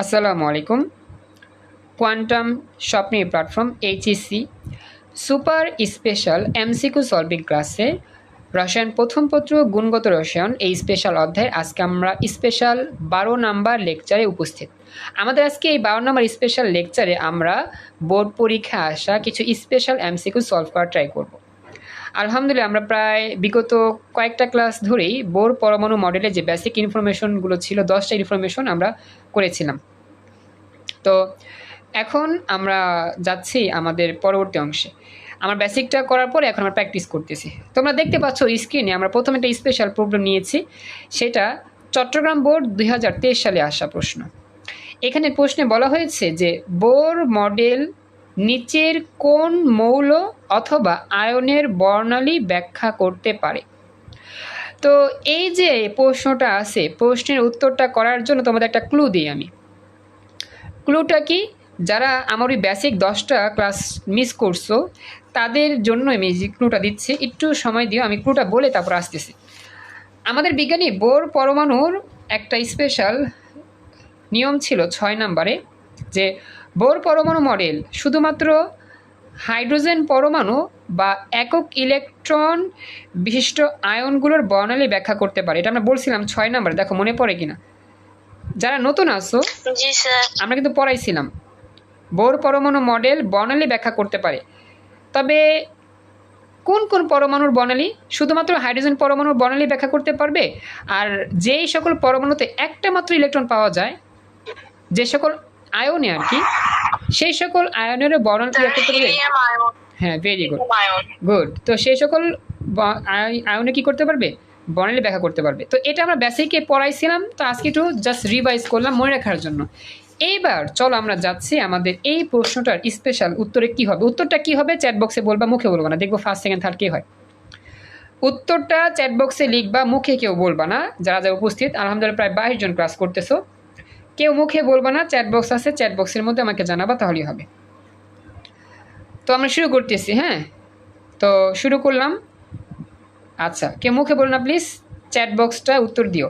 আসসালামু আলাইকুম। কোয়ান্টাম স্বপ্নের platform HSC super special MCQ solving ক্লাসে রসায়ন প্রথম পত্র, গুণগত রসায়ন, এই স্পেশাল অধ্যায়ে আজকে আমরা স্পেশাল বারো নাম্বার লেকচারে উপস্থিত। আমাদের আজকে এই বারো নাম্বার স্পেশাল লেকচারে আমরা বোর্ড পরীক্ষা আসা কিছু স্পেশাল এমসিকিউ সলভ করার ট্রাই করব। আলহামদুলিল্লাহ, আমরা প্রায় বিগত কয়েকটা ক্লাস ধরেই বোর পরমাণু মডেলে যে বেসিক ইনফরমেশনগুলো ছিল, দশটা ইনফরমেশন আমরা করেছিলাম। তো এখন আমরা যাচ্ছি আমাদের পরবর্তী অংশে। আমার বেসিকটা করার পরে এখন আমরা প্র্যাকটিস করতেছি। তোমরা দেখতে পাচ্ছ স্ক্রিনে আমরা প্রথমে একটা স্পেশাল প্রবলেম নিয়েছি, সেটা চট্টগ্রাম বোর্ড দু হাজার তেইশ সালে আসা প্রশ্ন। এখানে প্রশ্নে বলা হয়েছে যে বোর মডেল নিচের কোন মৌল অথবা আয়নের বর্ণালী ব্যাখ্যা করতে পারে। তো এই যে প্রশ্নটা আছে, প্রশ্নের উত্তরটা করার জন্য তোমাদের একটা ক্লু দিই আমি। ক্লুটা কি? যারা আমার ওই বেসিক দশটা ক্লাস মিস করছ, তাদের জন্য আমি ক্লুটা দিচ্ছি, একটু সময় দিও, আমি ক্লুটা বলে তারপর আসতেছি। আমাদের বিজ্ঞানী বোর পরমাণুর একটা স্পেশাল নিয়ম ছিল ছয় নম্বরে, যে বোর পরমাণু মডেল শুধুমাত্র হাইড্রোজেন পরমাণু বা একক ইলেকট্রন বিশিষ্ট আয়নগুলোর বর্ণালী ব্যাখ্যা করতে পারে। এটা আমরা বলছিলাম ছয় নম্বরে দেখো মনে পড়ে কিনা। যারা নতুন আসো আমরা কিন্তু পড়াইছিলাম। বোর পরমাণু মডেল বর্ণালী ব্যাখ্যা করতে পারে। তবে কোন কোন পরমাণুর বর্ণালী? শুধুমাত্র হাইড্রোজেন পরমাণুর বর্ণালী ব্যাখ্যা করতে পারবে? আর যেই সকল পরমাণুতে একটা মাত্র ইলেকট্রন পাওয়া যায় যে সকল আয়নে আর কি। সেই সকল আয়নের বর্ণালী ব্যাখ্যা করতে পারবে হ্যাঁ ভেরি গুড গুড তো সেই সকল আয়নে কি করতে পারবে? বর্ণালী ব্যাখ্যা করতে পারবে। তো এটা আমরা বেসিকে পড়াইছিলাম। তো আজকে একটু জাস্ট রিভাইজ করলাম মনে রাখার জন্য। এইবার চলো আমরা যাচ্ছি আমাদের এই প্রশ্নটার স্পেশাল উত্তরে কি হবে? উত্তরটা কি হবে? চ্যাট বক্সে বলবা মুখে বলবা না। দেখব ফার্স্ট সেকেন্ড থার্ড কে হয়। উত্তরটা চ্যাট বক্সে লিখবা মুখে কেউ বলবা না। যারা যারা উপস্থিত আলহামদুলিল্লাহ প্রায় বাইশ জন ক্লাস করতেছো। কেউ মুখে বলবা না চ্যাট বক্স আছে চ্যাট বক্সের মধ্যে আমাকে জানাবা, তাহলেই হবে। তো আমরা শুরু করতেছি হ্যাঁ? তো শুরু করলাম। আচ্ছা কেউ মুখে বলুন না প্লিজ চ্যাট বক্সটা উত্তর দিও।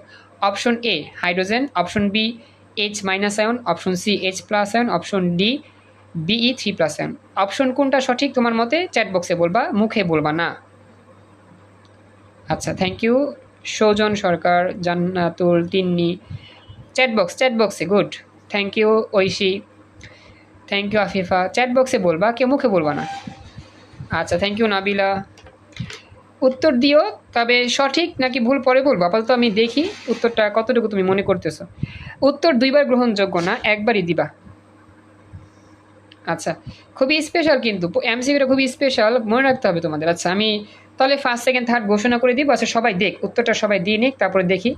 Option A hydrogen option B H minus ion option C H plus ion option D B E three plus ion option কোনটা সঠিক তোমার মতে চ্যাট বক্সে বলবা, মুখে বলবা না। আচ্ছা thank you Soujon Sarkar, Jannatul Tinni. Chat box chat বক্সে good thank you Oishi thank you Afifa chat বক্সে বলবা? কেউ মুখে বলবা না। আচ্ছা থ্যাংক ইউ নাবিলা উত্তর দিও, তবে সঠিক নাকি ভুল পরে বলব? আপাতত আমি দেখি উত্তরটা কতটুকু তুমি মনে করতেছো। উত্তর দুইবার গ্রহণযোগ্য না, একবারই দিবা। আচ্ছা খুবই স্পেশাল কিন্তু এমসিকিউটা খুবই স্পেশাল মনে রাখতে হবে তোমাদের। আচ্ছা আমি তাহলে ফার্স্ট সেকেন্ড থার্ড ঘোষণা করে দিব। আচ্ছা সবাই দেখ, উত্তরটা সবাই দিয়ে নিক, তারপরে দেখি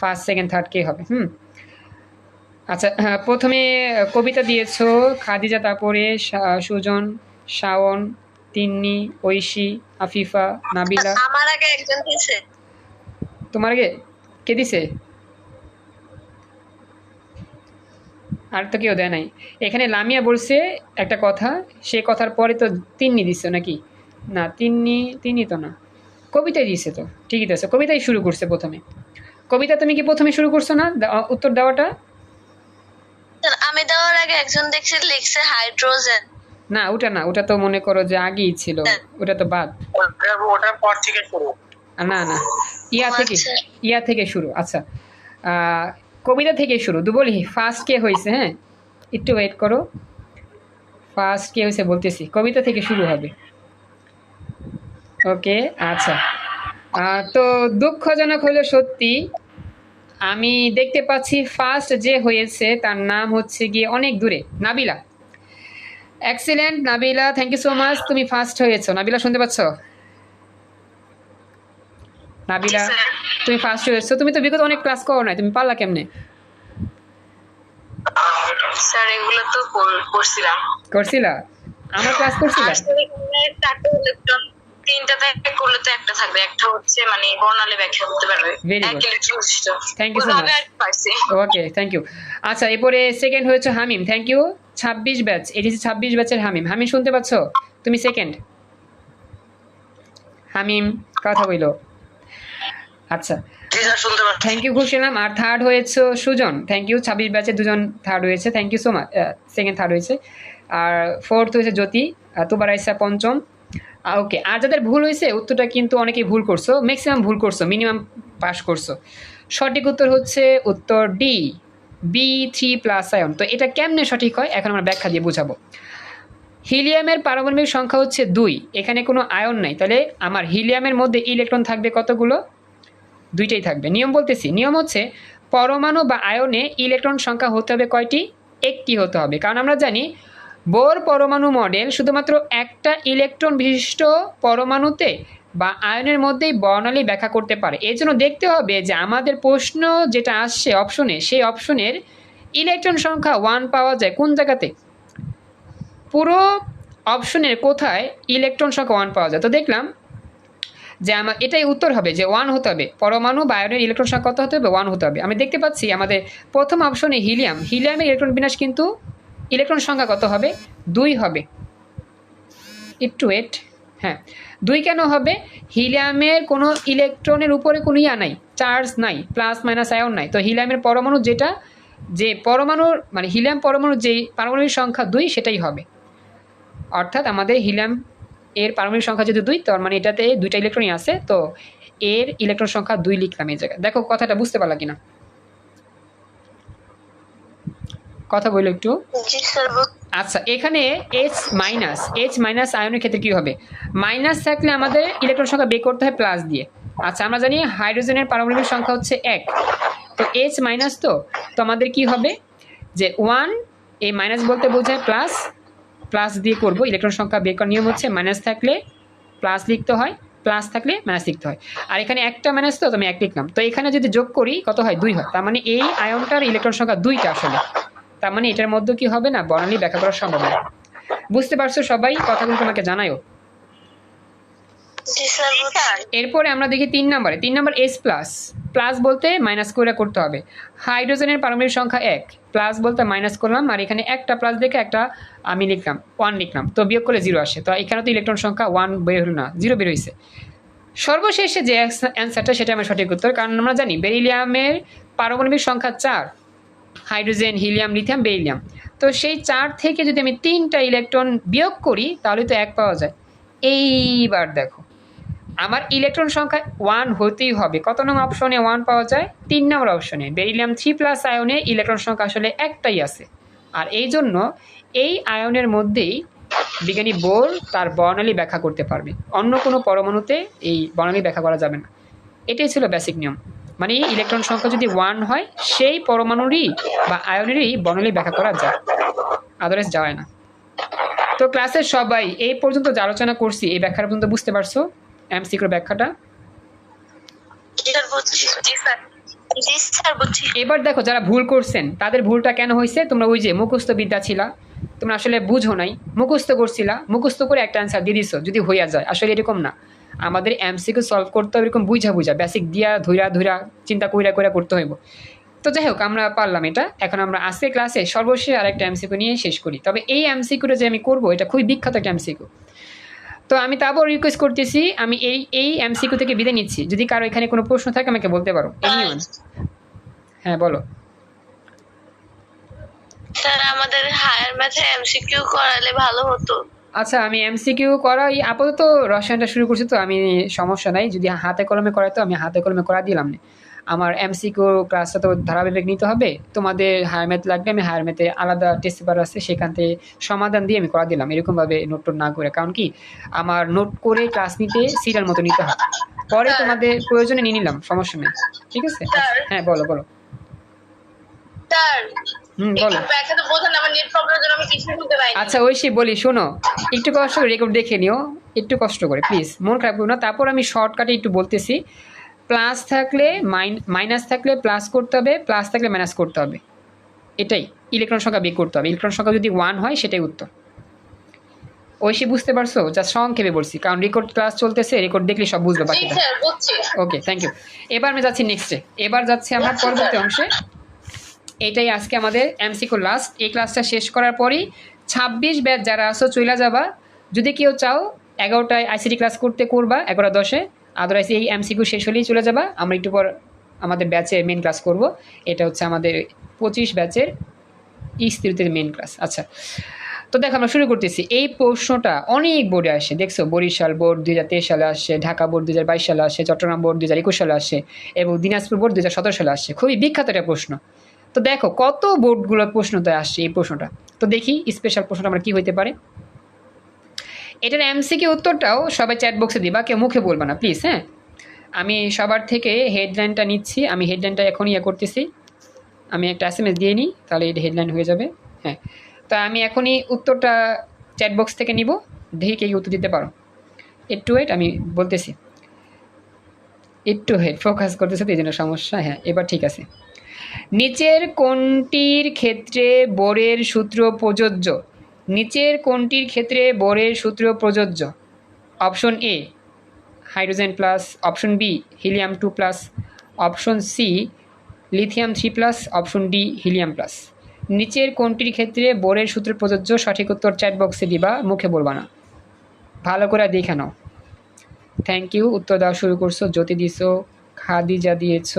ফার্স্ট সেকেন্ড থার্ড কে হবে। হুম? আচ্ছা হ্যাঁ, প্রথমে কবিতা দিয়েছ খাদিজা তারপরে সুজন শাওন তিন্নি ঐশী আফিফা নাবিলা। আমার আগে একজন দিয়েছে। তোমার আগে? কে দিছে? আর তো কেউ দেয় নাই। এখানে লামিয়া বলছে একটা কথা সে কথার পরে তো তিন্নি দিচ্ছে নাকি? না তিন্নি তিনি তো না। কবিতাই দিছে তো ঠিকই তো আছে কবিতাই শুরু করছে প্রথমে। কবিতা তুমি কি প্রথমে শুরু করছ না? উত্তর দেওয়াটা? দেওয়ার আগে একজন দেখছি লিখছে হাইড্রোজেন। না ওটা না ওটা তো মনে করো যে আগেই ছিল। ওটা তো বাদ। ওটার পর থেকে শুরু। না না। ইয়া থেকে আচ্ছা। ইয়া থেকে শুরু আচ্ছা। কবিতা থেকে শুরু। তো বলি ফার্স্ট কে হয়েছে হ্যাঁ? একটু ওয়েট করো। ফার্স্ট কে হয়েছে বলতেছি। কবিতা থেকে শুরু হবে। ওকে আচ্ছা। আহ, তো দুঃখজনক হলো সত্যি। আমি দেখতে পাচ্ছি ফার্স্ট যে হয়েছে তার নাম হচ্ছে গিয়ে অনেক দূরে Nabila. Excellent Nabila thank you so much তুমি ফার্স্ট হয়েছো। নাবিলা শুনতে পাচ্ছ? নাবিলা তুমি ফার্স্ট হয়েছো। তুমি তো বিগত অনেক ক্লাস করো নাই তুমি পারলা কেমনে? স্যার এগুলো তো করছিলাম। করছিলা? আমার ক্লাস করছিলা? তিনটা থেকে করলে তো একটা থাকবে। একটা হচ্ছে মানে বর্ণালী ব্যাখ্যা করতে পারবে। Very এক good. ইলেকট্রন বিশিষ্ট। Thank you so ওইভাবে much. আর কি পারছি। ওকে থ্যাংক ইউ আচ্ছা এরপরে সেকেন্ড হয়েছে হামিম। থ্যাংক ইউ ছাব্বিশ ব্যাচ এটি হচ্ছে ছাব্বিশ ব্যাচের হামিম। হামিম শুনতে পাচ্ছ? তুমি সেকেন্ড হামিম কথা বইলো। আচ্ছা। থ্যাংক ইউ ঘোষিলাম আর থার্ড হয়েছে সুজন। থ্যাংক ইউ ছাব্বিশ ব্যাচে দুজন থার্ড হয়েছে। Thank you so much second third হয়েছে। আর ফোর্থ হয়েছে জ্যোতি তুবার আইসা পঞ্চম। ওকে আর যাদের ভুল হয়েছে উত্তরটা কিন্তু অনেকেই ভুল করছ ম্যাক্সিমাম ভুল করছ মিনিমাম পাস করছ। সঠিক উত্তর হচ্ছে উত্তর D B three plus ion তো এটা কেমনে সঠিক হয়? এখন আমরা ব্যাখ্যা দিয়ে বোঝাবো। হিলিয়ামের পারমাণবিক সংখ্যা হচ্ছে দুই। এখানে কোনো আয়ন নাই। তাহলে আমার হিলিয়ামের মধ্যে ইলেকট্রন থাকবে কতগুলো? দুইটাই থাকবে। নিয়ম বলতেছি, নিয়ম হচ্ছে পরমাণু বা আয়নে ইলেকট্রন সংখ্যা হতে হবে কয়টি? একটি হতে হবে। কারণ আমরা জানি বোর পরমাণু মডেল শুধুমাত্র একটা ইলেকট্রন বিশিষ্ট পরমাণুতে বা আয়নের মধ্যেই বর্ণালী ব্যাখ্যা করতে পারে। এই জন্য দেখতে হবে যে আমাদের প্রশ্ন যেটা আসছে অপশনে, সেই অপশনের ইলেকট্রন সংখ্যা ওয়ান পাওয়া যায় কোন জায়গাতে? পুরো অপশনের কোথায় ইলেকট্রন সংখ্যা ওয়ান পাওয়া যায়? তো দেখলাম যে আমার এটাই উত্তর হবে যে ওয়ান হতে হবে। পরমাণু বা আয়নের ইলেকট্রন সংখ্যা কত হতে হবে? ওয়ান হতে হবে। আমি দেখতে পাচ্ছি আমাদের প্রথম অপশনে হিলিয়াম। হিলিয়ামের ইলেকট্রন বিন্যাস কিন্তু ইলেকট্রন সংখ্যা কত হবে? দুই হবে। একটু ওয়েট হ্যাঁ। দুই কেন হবে? হিলিয়ামের কোনো ইলেকট্রনের উপরে কোনো ইয়া নাই চার্জ নাই প্লাস মাইনাস আয়ন নাই। তো হিলিয়ামের পরমাণু যেটা, যে পরমাণুর মানে হিলিয়াম পরমাণুর যে পারমাণবিক সংখ্যা দুই, সেটাই হবে। অর্থাৎ আমাদের হিলিয়াম এর পারমাণবিক সংখ্যা যদি দুই, তার মানে এটাতে দুইটা ইলেকট্রনই আছে, তো এর ইলেকট্রন সংখ্যা দুই লিখলাম এই জায়গায়। দেখো কথাটা বুঝতে পারলা কিনা? কথা বলল একটু। আচ্ছা এখানে এইচ মাইনাস এইচ মাইনাস আয়নের ক্ষেত্রে কী হবে? মাইনাস থাকলে আমাদের ইলেকট্রন সংখ্যা বের করতে হয় প্লাস দিয়ে। আচ্ছা আমরা জানি হাইড্রোজেনের পারমাণবিক সংখ্যা হচ্ছে এক। তো এইচ মাইনাস তো তো আমাদের কি হবে? যে ওয়ান এই মাইনাস বলতে বোঝায় প্লাস প্লাস দিয়ে করব ইলেকট্রন সংখ্যা বের করার নিয়ম হচ্ছে মাইনাস থাকলে প্লাস লিখতে হয় প্লাস থাকলে মাইনাস লিখতে হয়। আর এখানে একটা মাইনাস তো তো আমি এক লিখলাম। তো এখানে যদি যোগ করি কত হয়? দুই হয়। তার মানে এই আয়নটার ইলেকট্রন সংখ্যা দুইটা আসলে। তার মানে এটার মধ্যে কি হবে না? বর্ণালী ব্যাখ্যা করা সম্ভব না। বুঝতে পারছ সবাই? কথাগুলো তোমাকে জানাইও এরপরে আমরা দেখি তিন নম্বরে। তিন নম্বর এস প্লাস প্লাস বলতে মাইনাস করে করতে হবে। হাইড্রোজেনের পারমাণবিক সংখ্যা এক। প্লাস বলতে মাইনাস করলাম আর এখানে একটা প্লাস দেখে একটা আমি লিখলাম ওয়ান লিখলাম। তো বিয়োগ করলে জিরো আসে। তো এখানে তো ইলেকট্রন সংখ্যা ওয়ান বের হলো না জিরো বের হয়েছে সর্বশেষে যে অ্যান্সারটা সেটা আমার সঠিক উত্তর। কারণ আমরা জানি বেরিলিয়ামের পারমাণবিক সংখ্যা চার। হাইড্রোজেন, হিলিয়াম, লিথিয়াম বেরিলিয়াম তো সেই চার থেকে যদি আমি তিনটা ইলেকট্রন বিয়োগ করি, তাহলে তো এক পাওয়া যায়। এইবার দেখো, আমার ইলেকট্রন সংখ্যা ওয়ান হতেই হবে। কত নং অপশনে ওয়ান পাওয়া যায়? তিন নম্বর অপশনে বেরিলিয়াম থ্রি প্লাস আয়নে ইলেকট্রন সংখ্যা আসলে একটাই আছে। আর এই জন্য এই আয়নের মধ্যেই বিজ্ঞানী বোর তার বর্ণালী ব্যাখ্যা করতে পারবে। অন্য কোনো পরমাণুতে এই বর্ণালী ব্যাখ্যা করা যাবে না। এটাই ছিল বেসিক নিয়ম। মানে ইলেকট্রন সংখ্যা যদি ওয়ান হয় সেই পরমাণুরই বা আয়নেরই বর্ণালী ব্যাখ্যা করা যায়। আদারওয়াইজ যায় না। তো ক্লাসের সবাই এই পর্যন্ত যে আলোচনা করছি এই ব্যাখ্যাটা পর্যন্ত বুঝতে পারছ? এমসিকিউর ব্যাখ্যাটা? এবার দেখো যারা ভুল করছেন তাদের ভুলটা কেন হয়েছে? তোমরা ওই যে মুখস্থ বিদ্যা ছিলা। তোমরা আসলে বুঝো নাই। মুখস্থ করছিলা মুখস্থ করে একটা অ্যান্সার দিয়ে দিছো যদি হইয়া যায়। আসলে এরকম না। আমাদের এমসিকিউ সলভ করতে হবে এরকম বুঝা বুঝা বেসিক দিয়া ধৈরা ধৈরা চিন্তা কইরা কইরা করতে হইব। তো যাই হোক আমরা পারলাম এটা। এখন আমরা আজকে ক্লাসে সর্বশেষ আরেকটা এমসিকিউ নিয়ে শেষ করি। তবে এই এমসিকিউটা যে আমি করব এটা খুবই বিখ্যাত একটা এমসিকিউ তো আমি তারপর রিকোয়েস্ট করতেছি আমি এই এই এমসিকিউ থেকে বিদায় নিচ্ছি। যদি কারও এখানে কোনো প্রশ্ন থাকে আমাকে বলতে পারো। এনিওয়ান হ্যাঁ বলো। স্যার আমাদের হায়ার ম্যাথে এমসিকিউ করালে ভালো হতো। আচ্ছা আমি এমসিকিউ করাই আপাতত রসায়নটা শুরু করছি তো আমি সমস্যা নাই। যদি হাতে কলমে করাই তো আমি হাতে কলমে করা দিলাম না। আমার এমসিকিউ ক্লাসটা তো ধারাবাহিক নিতে হবে তোমাদের হায়ার ম্যাথ লাগবে আমি হায়ার ম্যাথে আলাদা টেস্ট পেপার আছে সেখান থেকে সমাধান দিয়ে আমি করা দিলাম এরকমভাবে নোট টোট না করে। কারণ কি আমার নোট করে ক্লাস নিতে সিরিয়াল মতো নিতে হয় পরে তোমাদের প্রয়োজনে নিয়ে নিলাম সমস্যা নেই। ঠিক আছে? হ্যাঁ বলো বলো। আচ্ছা ঐশী বলি শোনো একটু কষ্ট করে রেকর্ড দেখে নিও একটু কষ্ট করে প্লিজ মন খারাপ করো না। তারপর আমি শর্টকাটে একটু বলতেছি প্লাস থাকলে মাইনাস থাকলে প্লাস করতে হবে প্লাস থাকলে মাইনাস করতে হবে। এটাই ইলেকট্রন সংখ্যা বের করতে হবে। ইলেকট্রন সংখ্যা যদি ওয়ান হয় সেটাই উত্তর। ঐশী বুঝতে পারছ? যা সংক্ষেপে বলছি কারণ রেকর্ড ক্লাস চলতেছে রেকর্ড দেখলে সব বুঝবে বাকিটা। ওকে থ্যাংক ইউ এবার আমি যাচ্ছি নেক্সটে এবার যাচ্ছি আমরা পরবর্তী অংশে। এটাই আজকে আমাদের এমসিকো লাস্ট এই ক্লাসটা শেষ করার পরই ছাব্বিশ ব্যাচ যারা আসো চইলা যাবা। যদি কেউ চাও, এগারোটায় আইসিটি ক্লাস করতে করবা, এগারোটা দশে। আদারওয়াইজ এই এমসিকিউ শেষ হলেই চলে যাবা। আমরা একটু পর আমাদের ব্যাচের মেন ক্লাস করব। এটা হচ্ছে আমাদের পঁচিশ ব্যাচের ইস্ত্রিতের মেন ক্লাস আচ্ছা তো দেখো আমরা শুরু করতেছি। এই প্রশ্নটা অনেক বোর্ডে আসে। দেখছ, বরিশাল বোর্ড দুই হাজার তেইশ সালে আসে, ঢাকা বোর্ড দুই হাজার বাইশ সালে আসে, চট্টগ্রাম বোর্ড দুই হাজার একুশ সালে আসে, এবং দিনাজপুর বোর্ড দুই হাজার সতেরো সালে আসে। খুবই বিখ্যাত একটা প্রশ্ন। তো দেখো, কত বোর্ডগুলোর প্রশ্নতে আসছে এই প্রশ্নটা? তো দেখি স্পেশাল প্রশ্নটা আমরা কী হইতে পারে? এটার এমসিকে উত্তরটাও সবাই চ্যাট বক্সে দিবা, কেউ মুখে বলবা না প্লিজ হ্যাঁ? আমি সবার থেকে হেডলাইনটা নিচ্ছি, আমি হেডলাইনটা এখনই ইয়ে করতেছি। আমি একটা এস এম এস দিয়ে নিই, তাহলে এটা হেডলাইন হয়ে যাবে হ্যাঁ? তো আমি এখনই উত্তরটা চ্যাট বক্স থেকে নিব, দেখি কে উত্তর দিতে পারো। একটু ওয়েট আমি বলতেছি। একটু হেড ফোকাস করতেছে তো এই জন্য সমস্যা হ্যাঁ এবার ঠিক আছে। নিচের কোনটির ক্ষেত্রে বোরের সূত্র প্রযোজ্য। নিচের কোনটির ক্ষেত্রে বোরের সূত্র প্রযোজ্য। Option A, hydrogen plus. Option B, helium two plus. Option C, lithium three plus. Option D, helium plus. নিচের কোনটির ক্ষেত্রে বোরের সূত্র প্রযোজ্য, সঠিক উত্তর চ্যাট বক্সে দিবা, মুখে বলবা না। ভালো করে দেখে নাও। থ্যাংক ইউ উত্তর দেওয়া শুরু করছ, জ্যোতি দিছো খাদিজা দিয়েছ।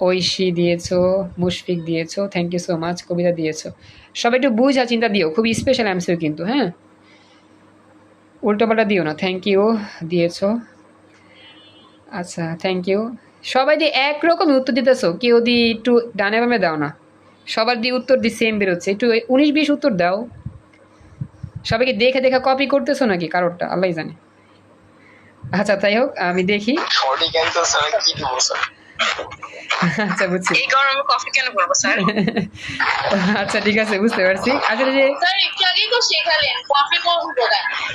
ঐশী দিয়েছ, মুশফিক দিয়েছ thank you so much Kobita দিয়েছ। সবাই একটু বুঝা চিন্তা দিও খুব স্পেশাল অ্যান্সার কিন্তু হ্যাঁ? উল্টোপাল্টা দিও না থ্যাংক ইউ দিয়েছ। আচ্ছা থ্যাংক ইউ সবাই দিয়ে একরকম উত্তর দিতেছো, কেউ দিয়ে একটু ডানে বামে দাও না। সবার দিয়ে উত্তর দিয়ে সেম বেরোচ্ছে, একটু উনিশ বিশ উত্তর দাও। সবাইকে দেখে দেখে কপি করতেছো নাকি কারোরটা? আল্লাহ জানে। আচ্ছা তাই হোক, আমি দেখি। আচ্ছা বুঝছি। এই গরমে কফি কেন করব স্যার? আচ্ছা ঠিক আছে বুঝতে পারছি। আসলে যে স্যার একটু আগেই তো শেখালেন কফি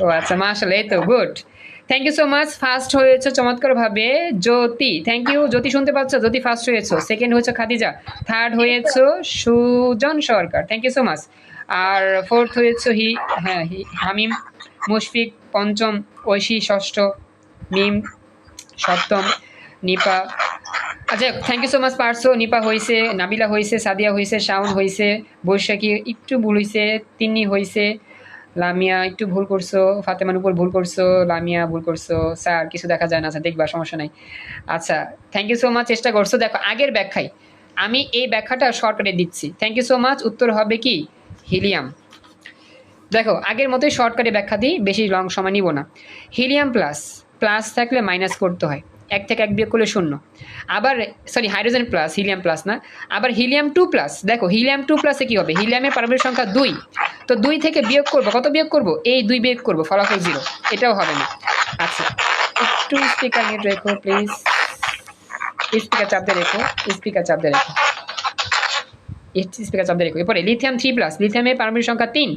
ও আচ্ছা মাশাল্লাহ এই তো good thank you so much first হয়েছে চমৎকারভাবে জ্যোতি। থ্যাংক ইউ জ্যোতি শুনতে পাচ্ছ? জ্যোতি ফার্স্ট হয়েছো। সেকেন্ড হয়েছে খাদিজা। থার্ড হয়েছো Sujon Sarkar. Thank you so much R fourth হয়েছে হি হ্যাঁ হি হামিম মুশফিক পঞ্চম ঐশী ষষ্ঠ মিম সপ্তম নিপা আচ্ছা থ্যাংক ইউ সো মাচ পারছ নিপা হয়েছে, নাবিলা হয়েছে, সাদিয়া হয়েছে, শাওন হয়েছে, বৈশাখী একটু ভুল হয়েছে, তিন্নি হয়েছে, লামিয়া একটু ভুল করছ ফাতেমান উপর ভুল করছ, লামিয়া ভুল করছ। স্যার, কিছু দেখা যায় না আচ্ছা দেখবা, সমস্যা নাই। আচ্ছা থ্যাংক ইউ সো মাচ চেষ্টা করছ। দেখো, আগের ব্যাখ্যায় আমি এই ব্যাখ্যাটা শর্টকাটে দিচ্ছি। থ্যাংক ইউ সো মাচ উত্তর হবে কি? হিলিয়াম। দেখো, আগের মতোই শর্টকাটে ব্যাখ্যা দিই, বেশি লং সময় নিব না। হিলিয়াম প্লাস প্লাস থাকলে মাইনাস করতে হয়। এক থেকে এক বিয়োগ করলে শূন্য। আবার sorry hydrogen plus helium plus না, আবার হিলিয়াম টু প্লাস দেখো হিলিয়াম টু প্লাসে কী হবে? হিলিয়ামের পারমাণবিক সংখ্যা দুই। তো দুই থেকে বিয়োগ করব, কত বিয়োগ করব? এই দুই বিয়োগ করব, ফলাফল জিরো এটাও হবে না। আচ্ছা একটু স্পিকার মিউট রেখো প্লিজ স্পিকার চাপ দিয়ে রেখো স্পিকার চাপ দিয়ে রেখো। স্পিকার চাপ দিয়ে রেখো। এরপরে লিথিয়াম থ্রি প্লাস লিথিয়ামের পারমাণবিক সংখ্যা তিন।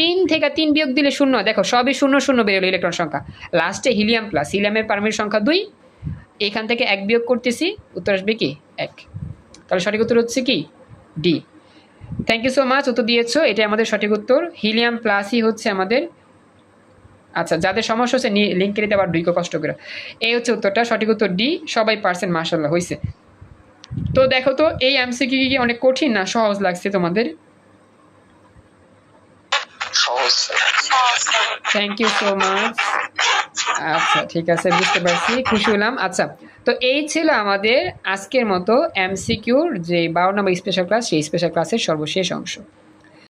তিন থেকে তিন বিয়োগ দিলে শূন্য, দেখো, সবই শূন্য শূন্য বেরোলো ইলেকট্রন সংখ্যা। লাস্টে হিলিয়াম প্লাস হিলিয়ামের পারমাণবিক সংখ্যা দুই। এখান থেকে এক বিয়োগ করতেছি উত্তর আসবে কি? এক। তাহলে সঠিক উত্তর হচ্ছে কি? D. Thank you so much উত্তর দিয়েছ এটা আমাদের সঠিক উত্তর। হিলিয়াম প্লাসই হচ্ছে আমাদের আচ্ছা যাদের সমস্যা হচ্ছে লিঙ্ক কেটে আবার দুই কষ্ট করে। এই হচ্ছে উত্তরটা সঠিক উত্তর ডি সবাই পার্সেন্ট মার্শাল্লাহ হয়েছে তো দেখো তো এই এমসিকিউ কি কি অনেক কঠিন না সহজ লাগছে তোমাদের? সহজ। থ্যাংক ইউ সো মাচ আচ্ছা ঠিক আছে, বুঝতে পারছি, খুশি হলাম। আচ্ছা তো এই ছিল আমাদের আজকের মতো এমসিকিউর যে বারো নম্বর স্পেশাল ক্লাস সেই স্পেশাল ক্লাসের সর্বশেষ অংশ।